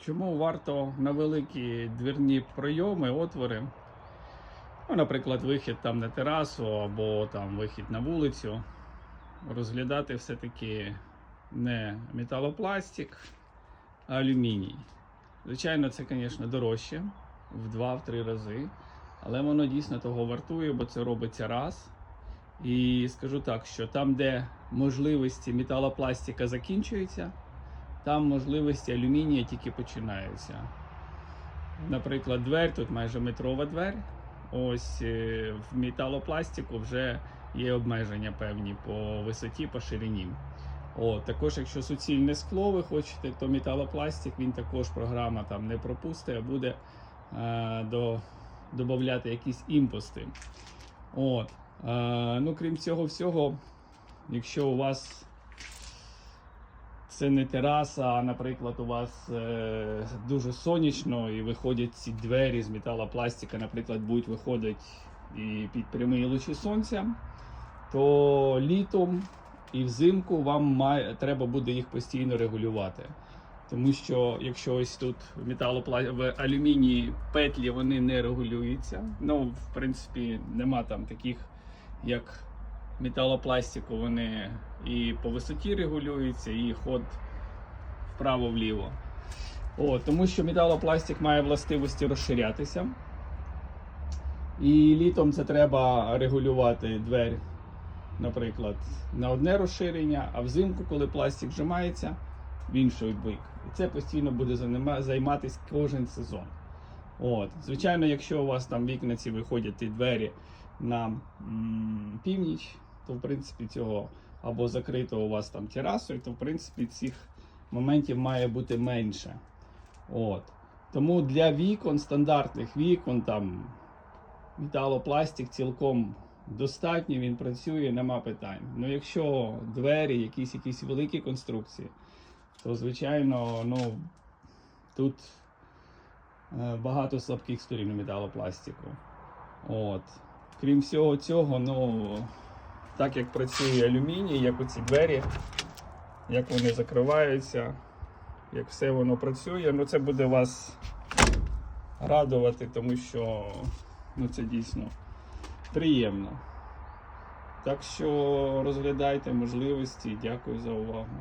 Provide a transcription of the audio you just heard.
Чому варто на великі двірні прийоми, отвори, ну, наприклад, вихід там на терасу або там вихід на вулицю, розглядати все-таки не металопластик, а алюміній. Звичайно, це, звісно, дорожче в 2-3 рази, але воно дійсно того вартує, бо це робиться раз. І скажу так, що там, де можливості металопластика закінчуються, там можливості алюмінія тільки починаються. Наприклад, двері, тут майже метрова двері. Ось е, в металопластику вже є обмеження певні по висоті, по ширині. О, також, якщо суцільне скло ви хочете, то металопластик він також програма там не пропустить, а буде е, до, додати якісь імпости. От. Е, ну, крім цього всього, якщо у вас це не тераса, а, наприклад, у вас е, дуже сонячно і виходять ці двері з металопластика, наприклад, будуть виходити і під прямі лучі сонця, то літом і взимку вам має, треба буде їх постійно регулювати. Тому що якщо ось тут в в алюмінії петлі вони не регулюються. Ну, в принципі, нема там таких, як металопластику, вони і по висоті регулюються, і ход вправо-вліво. Тому що металопластик має властивості розширятися. І літом це треба регулювати двері, наприклад, на одне розширення, а взимку, коли пластик вжимається, в інший бик. І це постійно буде займатися кожен сезон. От. Звичайно, якщо у вас там вікна ці виходять і двері на м, північ, то в принципі цього або закрито у вас там терасою, то в принципі цих моментів має бути менше. От. Тому для вікон, стандартних вікон, там металопластик цілком достатньо, він працює, нема питань. Ну якщо двері, якісь якісь великі конструкції, то звичайно, ну тут е, багато слабких сторін у металопластику. От. Крім всього цього, ну так як працює алюміній, як оці двері, як вони закриваються, як все воно працює, ну це буде вас радувати, тому що ну, це дійсно приємно. Так що розглядайте можливості. Дякую за увагу.